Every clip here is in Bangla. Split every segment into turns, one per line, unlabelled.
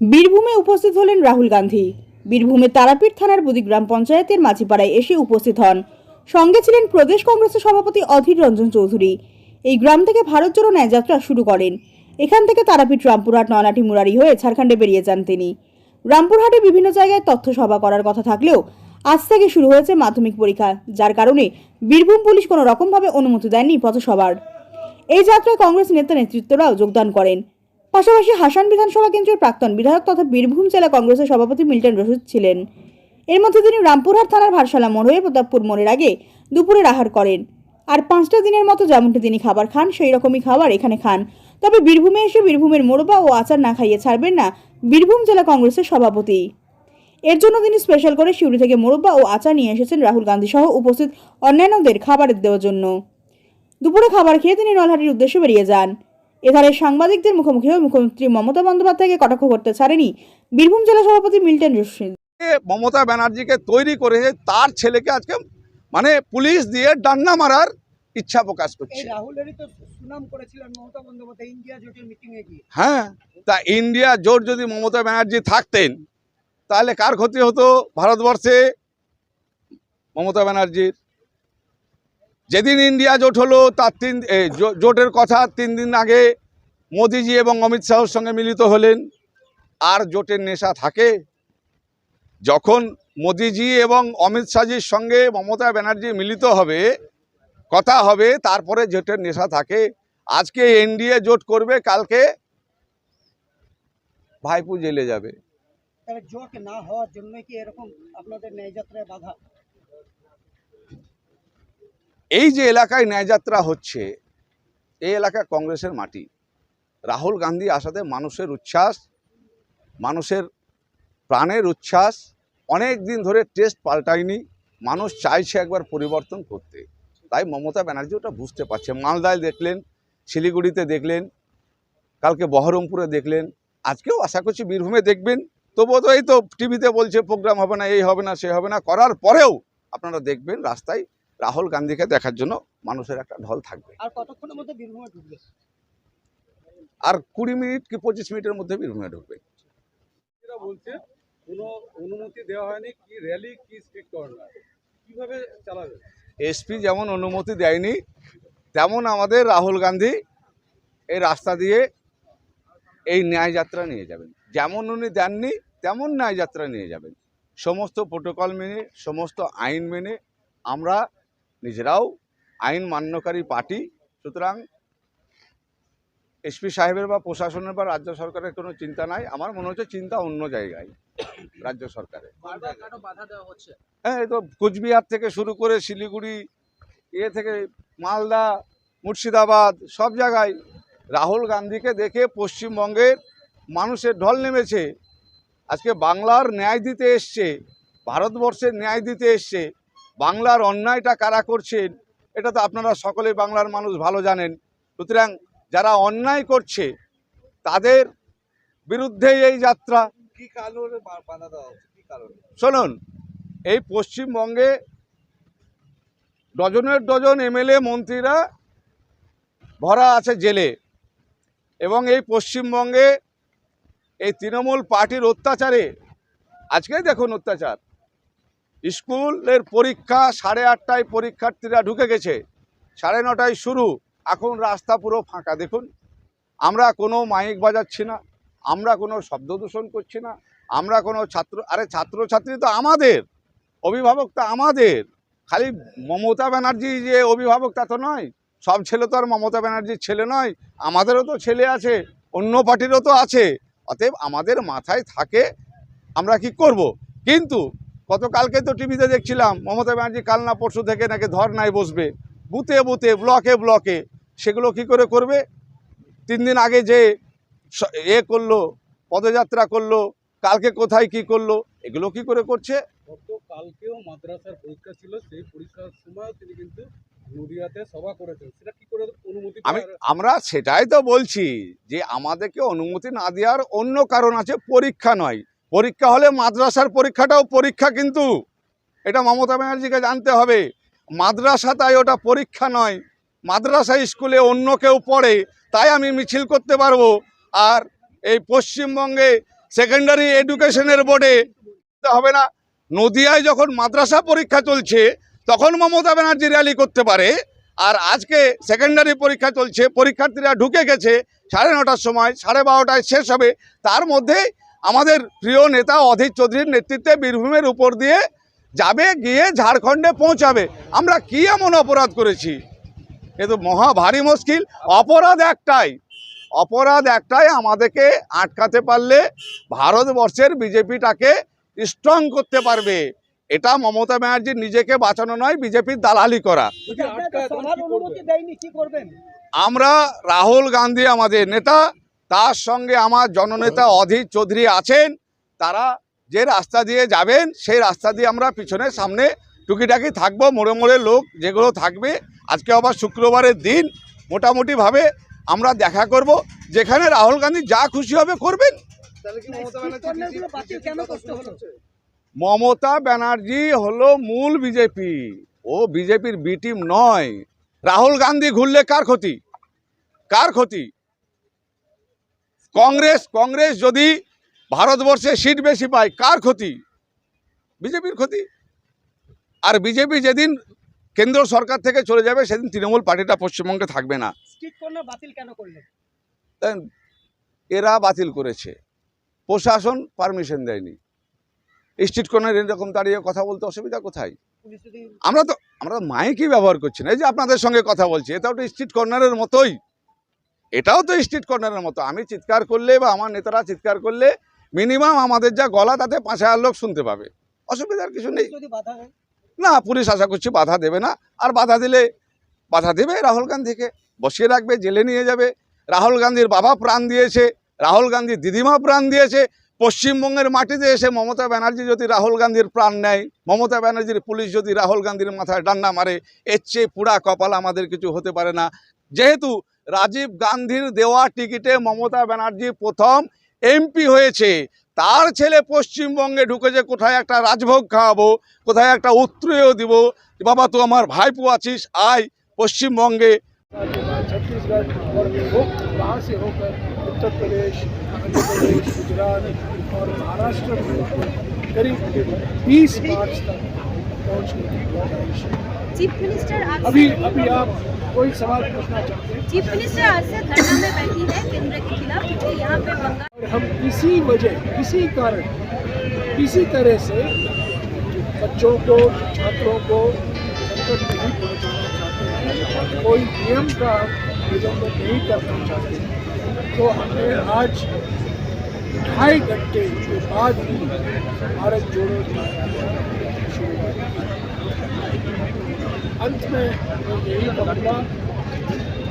বীরভূমে উপস্থিত হলেন রাহুল গান্ধী। বীরভূমে তারাপীঠ থানার বুদিগ্রাম পঞ্চায়েতের মাঝিপাড়ায় এসে উপস্থিত হন। সঙ্গে ছিলেন প্রদেশ কংগ্রেসের সভাপতি অধীর রঞ্জন চৌধুরী। এই গ্রাম থেকে ভারত জোড়ো ন্যায়যাত্রা শুরু করেন। এখান থেকে তারাপীঠ, রামপুরহাট নয়নাটি মুরারি হয়ে ঝাড়খণ্ডে বেরিয়ে যান তিনি। রামপুরহাটে বিভিন্ন জায়গায় তথ্য সভা করার কথা থাকলেও আজ থেকে শুরু হয়েছে মাধ্যমিক পরীক্ষা, যার কারণে বীরভূম পুলিশ কোনো রকমভাবে অনুমতি দেয়নি পথসভার। এই যাত্রায় কংগ্রেস নেতা নেতৃত্বরাও যোগদান করেন। পাশাপাশি হাসান বিধানসভা কেন্দ্রের প্রাক্তন বিধায়ক তথা বীরভূম জেলা কংগ্রেসের সভাপতি মিল্টন রশিদ ছিলেন। এর মধ্যে তিনি রামপুরহাট থানার ভারসালা মোড় হয়ে প্রতাপপুর মোড়ের আগে দুপুরের আহার করেন। আর পাঁচটা দিনের মতো যেমনটি তিনি খাবার খান, সেই রকমই খাবার এখানে খান। তবে বীরভূমে এসে বীরভূমের মোড়বা ও আচার না খাইয়ে ছাড়বেন না বীরভূম জেলা কংগ্রেসের সভাপতি। এর জন্য তিনি স্পেশাল করে শিউরি থেকে মোরব্বা ও আচার নিয়ে এসেছেন রাহুল গান্ধী সহ উপস্থিত অন্যান্যদের খাবার দেওয়ার জন্য। দুপুরে খাবার খেয়ে তিনি নলহাটির উদ্দেশ্যে বেরিয়ে যান। এধারে সাংবাদিকদের মুখোমুখি হয়ে মুখ্যমন্ত্রী মমতা বন্দ্যোপাধ্যায়কে কটাক্ষ করতে ছাড়েনি বীরভূম জেলা সভাপতি মিল্টন রশিদ
মমতা ব্যানার্জিকে তৈরি করে তার ছেলেকে আজকে মানে পুলিশ দিয়ে ডান্না মারার ইচ্ছা প্রকাশ করছে।
রাহুলেরই তো সুনাম করেছিলেন মমতা বন্দ্যোপাধ্যায় ইন্ডিয়া জোটের মিটিং এ গিয়ে।
হ্যাঁ তা ইন্ডিয়া জোট যদি মমতা ব্যানার্জি থাকতেন তাহলে কার ক্ষতি হতো ভারতবর্ষে? মমতা ব্যানার্জির। যেদিন ইন্ডিয়া জোট হলো তার তিন জোটের কথা তিন দিন আগে মোদিজি এবং অমিত শাহর সঙ্গে মিলিত হলেন আর জোটের নেশা থাকে। যখন মোদিজি এবং অমিত শাহজির সঙ্গে মমতা ব্যানার্জি মিলিত হবে কথা হবে তারপরে জোটের নেশা থাকে। আজকে এনডিএ জোট করবে কালকে ভাইপু জেলে যাবে।
জোট না হওয়ার জন্য কি এরকম আপনাদের ন্যায় বাধা?
এই যে এলাকায় ন্যায়যাত্রা হচ্ছে এই এলাকা কংগ্রেসের মাটি। রাহুল গান্ধী আসাতে মানুষের উচ্ছ্বাস, মানুষের প্রাণের উচ্ছ্বাস, অনেক দিন ধরে টেস্ট পাল্টায়নি, মানুষ চাইছে একবার পরিবর্তন করতে। তাই মমতা ব্যানার্জি ওটা বুঝতে পারছে। মালদায় দেখলেন, শিলিগুড়িতে দেখলেন, কালকে বহরমপুরে দেখলেন, আজকেও আশা করছি বীরভূমে দেখবেন। তবুও তো এই তো টিভিতে বলছে, প্রোগ্রাম হবে না, এই হবে না, সে হবে না। করার পরেও আপনারা দেখবেন রাস্তায় রাহুল গান্ধীকে দেখার জন্য মানুষের একটা ঢল থাকবে।
আর কতক্ষণের মধ্যে বীরভূমে ঢুকবে?
আর কুড়ি মিনিট কি পঁচিশ মিনিটের মধ্যে বীরভূমে ঢুকবে।
বলছে কোনো অনুমতি দেওয়া হয়নি কি র্যালি কি স্ট্রিট কর্নার কীভাবে চালাবে?
এসপি যেমন অনুমতি দেয়নি তেমন আমাদের রাহুল গান্ধী এই রাস্তা দিয়ে এই ন্যায়যাত্রা নিয়ে যাবেন। যেমন উনি দেননি তেমন ন্যায়যাত্রা নিয়ে যাবেন। সমস্ত প্রোটোকল মেনে সমস্ত আইন মেনে আমরা নিজেরাও আইন মান্যকারী পার্টি সুতরাং এসপি সাহেবের বা প্রশাসনের বা রাজ্য সরকারের কোনো চিন্তা নাই। আমার মনে হচ্ছে চিন্তা অন্য জায়গায় রাজ্য
হচ্ছে?
হ্যাঁ এই তো কোচবিহার থেকে শুরু করে শিলিগুড়ি এ থেকে মালদা মুর্শিদাবাদ সব জায়গায় রাহুল গান্ধীকে দেখে পশ্চিমবঙ্গের মানুষের ঢল নেমেছে। আজকে বাংলার ন্যায় দিতে এসছে ভারতবর্ষের ন্যায় দিতে এসছে বাংলার অন্যায়টা কারা করছেন এটা তো আপনারা সকলে বাংলার মানুষ ভালো জানেন। সুতরাং যারা অন্যায় করছে তাদের বিরুদ্ধে এই যাত্রা।
কি কারণে বা- বাধা দেওয়া হচ্ছে? কি কারণে?
শুনুন এই পশ্চিমবঙ্গে ডজনের ডজন এমএলএ মন্ত্রীরা ভরা আছে জেলে এবং এই পশ্চিমবঙ্গে এই তৃণমূল পার্টির অত্যাচারে আজকে দেখুন অত্যাচার। স্কুলের পরীক্ষা সাড়ে আটটায় পরীক্ষার্থীরা ঢুকে গেছে সাড়ে নটায় শুরু। এখন রাস্তা পুরো ফাঁকা, দেখুন। আমরা কোনো মাইক বাজাচ্ছি না, আমরা কোনো শব্দ দূষণ করছি না, আমরা কোনো ছাত্র, আরে ছাত্রছাত্রী তো আমাদের, অভিভাবক তো আমাদের। খালি মমতা ব্যানার্জি যে অভিভাবক তা তো নয়, সব ছেলে তো আর মমতা ব্যানার্জির ছেলে নয়, আমাদেরও তো ছেলে আছে, অন্য পার্টিরও তো আছে। অতএব আমাদের মাথায় থাকে, আমরা কি করব? কিন্তু গতকালকে তো টিভিতে দেখছিলাম, মমতা ব্যানার্জি কাল না পরশু থেকে নাকি ধর ধর্নায় বসবে, বুথে বুথে, ব্লকে ব্লকে। সেগুলো কি করে করবে? তিন দিন আগে যে এ করল পদযাত্রা করল কালকে কোথায় কি করল এগুলো কি করে করছে?
কালকেও মাদ্রাসার পরীক্ষা ছিল সেই পরীক্ষার সময় তিনি কিন্তু সভা করেছেন। সেটা কি করে অনুমতি
আমি আমরা সেটাই তো বলছি যে আমাদেরকে অনুমতি না দেওয়ার অন্য কারণ আছে পরীক্ষা নয়। পরীক্ষা হলে মাদ্রাসার পরীক্ষাটাও পরীক্ষা কিন্তু। এটা মমতা ব্যানার্জিকে জানতে হবে। মাদ্রাসা তাই ওটা পরীক্ষা নয়। মাদ্রাসা স্কুলে অন্য কেউ পড়ে, তাই আমি মিছিল করতে পারব। আর এই পশ্চিমবঙ্গে সেকেন্ডারি এডুকেশনের বোর্ডে হবে না। নদিয়ায় যখন মাদ্রাসা পরীক্ষা চলছে, তখন মমতা ব্যানার্জি র্যালি করতে পারে। আর আজকে সেকেন্ডারি পরীক্ষা চলছে, পরীক্ষার্থীরা ঢুকে গেছে সাড়ে নটার সময়, সাড়ে বারোটায় শেষ হবে। তার মধ্যে আমাদের প্রিয় নেতা অধীর চৌধুরীর নেতৃত্বে বীরভূমের উপর দিয়ে যাবে, গিয়ে ঝাড়খণ্ডে পৌঁছাবে। আমরা কি এমন অপরাধ করেছি? এ তো মহা ভারী মুশকিল। অপরাধ একটাই। অপরাধ একটাই আমাদেরকে আটকাতে পারলে ভারতবর্ষের বিজেপিটাকে স্ট্রং করতে পারবে। এটা মমতা ব্যানার্জির নিজেকে বাঁচানো নয় বিজেপির দালালি করা। আমরা রাহুল গান্ধী আমাদের নেতা তার সঙ্গে আমার জননেতা অধীর চৌধুরী আছেন তারা যে রাস্তা দিয়ে যাবেন সেই রাস্তা দিয়ে আমরা পিছনে সামনে টুকিটাকি থাকব মোড়ে মোড়ে লোক যেগুলো থাকবে আজকে আবার শুক্রবারের দিন মোটামুটিভাবে আমরা দেখা করব যেখানে রাহুল গান্ধী যা খুশি হবে করবেন।
কর্নারগুলো বাতিল কেন করতে হলো?
মমতা ব্যানার্জি হলো মূল বিজেপি। ও বিজেপির বি টিম নয়। রাহুল গান্ধী ঘুরলে কার ক্ষতি? কার ক্ষতি? কংগ্রেস কংগ্রেস যদি ভারতবর্ষে সিট বেশি পায় কার ক্ষতি? বিজেপির ক্ষতি। আর বিজেপি যেদিন কেন্দ্র সরকার থেকে চলে যাবে সেদিন তৃণমূল পার্টিটা পশ্চিমবঙ্গে থাকবে না।
বাতিল কেন করলেন?
তাই এরা বাতিল করেছে। প্রশাসন পারমিশন দেয়নি। স্ট্রিট কর্নার এরকম দাঁড়িয়ে কথা বলতে অসুবিধা কোথায়? আমরা তো আমরা তো মাইকই ব্যবহার করছি না। এই যে আপনাদের সঙ্গে কথা বলছি এটাও তো স্ট্রিট কর্নারের মতোই। এটাও তো স্ট্রিট কর্নারের মতো। আমি চিৎকার করলে বা আমার নেতারা চিৎকার করলে মিনিমাম আমাদের যা গলা তাতে পাঁচ হাজার লোক শুনতে পাবে। অসুবিধার কিছু নেই।
যদি বাধা দেয়?
না, পুলিশ আশা করছি বাধা দেবে না। আর বাধা দিলে, বাধা দেবে রাহুল গান্ধীকে। বসিয়ে রাখবে, জেলে নিয়ে যাবে। রাহুল গান্ধীর বাবা প্রাণ দিয়েছে, রাহুল গান্ধীর দিদিমা প্রাণ দিয়েছে। পশ্চিমবঙ্গের মাটিতে এসে মমতা ব্যানার্জি যদি রাহুল গান্ধীর প্রাণ নেয়, মমতা ব্যানার্জির পুলিশ যদি রাহুল গান্ধীর মাথায় ডান্না মারে, এর চেয়ে পুরা কপাল আমাদের কিছু হতে পারে না। যেহেতু রাজীব গান্ধীর দেওয়া টিকিটে মমতা ব্যানার্জি প্রথম এমপি হয়েছে তার ছেলে পশ্চিমবঙ্গে ঢুকেছে কোথায় একটা রাজভোগ খাওয়াবো কোথায় একটা উত্তরেও দিব যে বাবা তুই আমার ভাইপো আছিস আয় পশ্চিমবঙ্গে
राज्य में छत्तीसगढ़ और वो वहाँ से होकर उत्तर प्रदेश मध्य प्रदेश गुजरात और महाराष्ट्र में करीब 20 मार्च तक पहुँचने की गुंजाइश है।
चीफ मिनिस्टर आज
अभी अभी आप कोई सवाल पूछना चाहते हैं?
चीफ मिनिस्टर आज से धरना में बैठी है केंद्र के खिलाफ क्योंकि यहाँ पे बंगाल
हम किसी वजह किसी कारण किसी तरह से बच्चों को छात्रों को संकट नहीं पहुंचाना चाहते हैं। कोई नियम का उल्लंघन नहीं करना चाहते तो हमने आज ढाई घंटे के बाद ही भारत जोड़ो। अंत में यही कहूँगा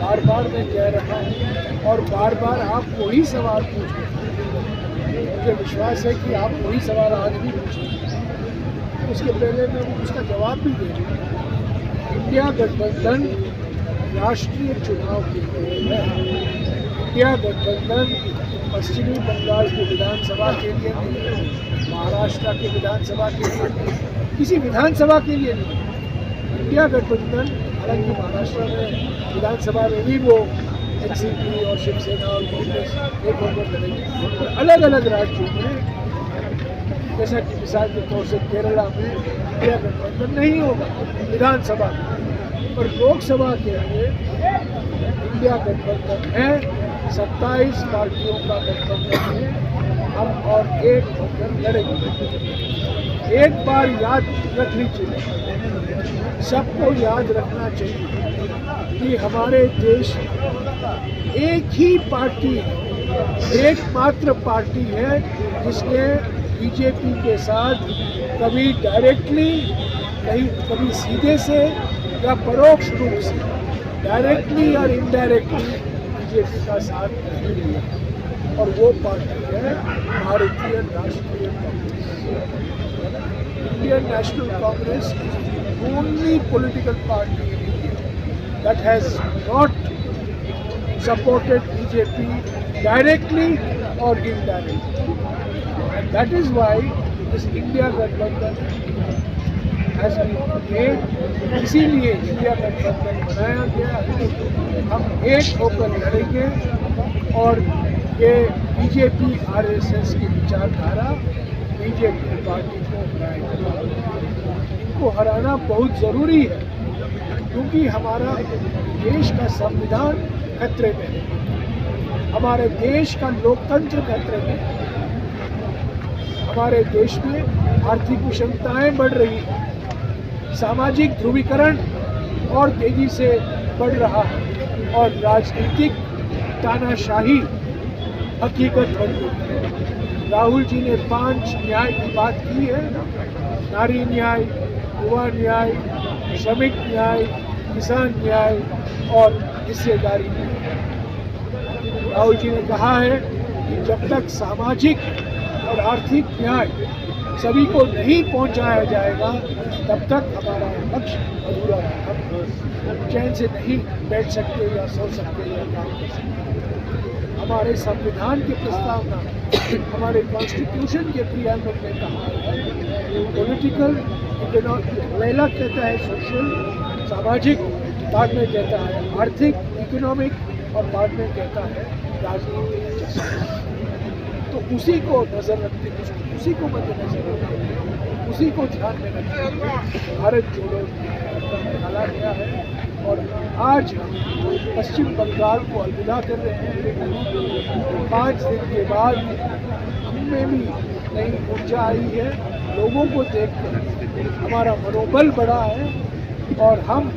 बार बार मैं कह रहा हूँ और बार बार आप वही सवाल पूछ। रहे मुझे विश्वास है कि आप वही सवाल आज भी पूछेंगे। उसके पहले मैं उसका जवाब भी दे दूँ इंडिया गठबंधन राष्ट्रीय चुनाव के लिए है। इंडिया गठबंधन पश्चिमी बंगाल की विधानसभा के लिए नहीं, महाराष्ट्र के विधानसभा के लिए किसी विधानसभा के लिए नहीं। इंडिया गठबंधन हालाँकि महाराष्ट्र में विधानसभा में भी वो एनसीपी और शिवसेना और कांग्रेस एक होकर लड़ेंगे। और अलग अलग राज्यों में, जैसा कि मिसाल के तौर से केरला में इंडिया गठबंधन नहीं होगा, विधानसभा पर लोकसभा के लिए इंडिया गठबंधन है, सत्ताईस पार्टियों का गठबंधन है। हम और एक होकर लड़ेंगे। एक बार याद रखनी चाहिए सबको याद रखना चाहिए कि हमारे देश एक ही पार्टी है, एकमात्र पार्टी है जिसने बीजेपी के साथ कभी डायरेक्टली कहीं, कभी सीधे से या परोक्ष रूप से डायरेक्टली और इनडायरेक्टली बीजेपी का साथ नहीं लिया और वो पार्टी है Bharatiya Rashtriya Congress. Indian National Congress only political party that has not supported BJP directly और indirectly that is why this India गठबंधन इसीलिए इंडिया गठबंधन बनाया गया हम एक होकर लड़ेंगे और ये बीजेपी आरएसएस की विचारधारा, बीजेपी पार्टी को इनको हराना बहुत ज़रूरी है, क्योंकि हमारा देश का संविधान खतरे में है। हमारे देश का लोकतंत्र खतरे में है। हमारे देश में आर्थिक विषमताएँ बढ़ रही हैं। सामाजिक ध्रुवीकरण और तेज़ी से बढ़ रहा है। और राजनीतिक तानाशाही हकीकत बन। है राहुल जी ने पाँच न्याय की बात की है। नारी न्याय, युवा न्याय, श्रमिक न्याय, किसान न्याय और हिस्सेदारी न्याय। राहुल जी ने कहा है कि जब तक सामाजिक और आर्थिक न्याय सभी को नहीं पहुँचाया जाएगा, तब तक हमारा लक्ष्य अधूरा रहेगा। हम चैन से नहीं बैठ सकते या सो सकते या काम कर सकते। हमारे संविधान की प्रस्तावना, हमारे कॉन्स्टिट्यूशन के प्रियम्बल में कहा है। पॉलिटिकल पहला कहता है सोशल सामाजिक, बाद में कहता है आर्थिक इकोनॉमिक और बाद में कहता है राजनीतिक। तो उसी को नज़र रखते उसी को मद्देनजर रखते उसी को ध्यान में रखते भारत जोड़ो निकाला गया है। और आज पश्चिम बंगाल को अलविदा कर रहे हैं पाँच दिन के बाद हमें भी नई ऊर्जा आई है। लोगों को देखकर हमारा मनोबल बढ़ा है और हम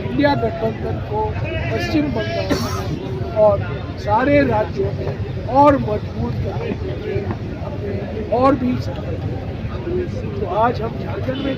इंडिया गठबंधन को पश्चिम बंगाल और सारे राज्यों में और मज़बूत करने के लिए हमने और भी तो आज हम झारखंड में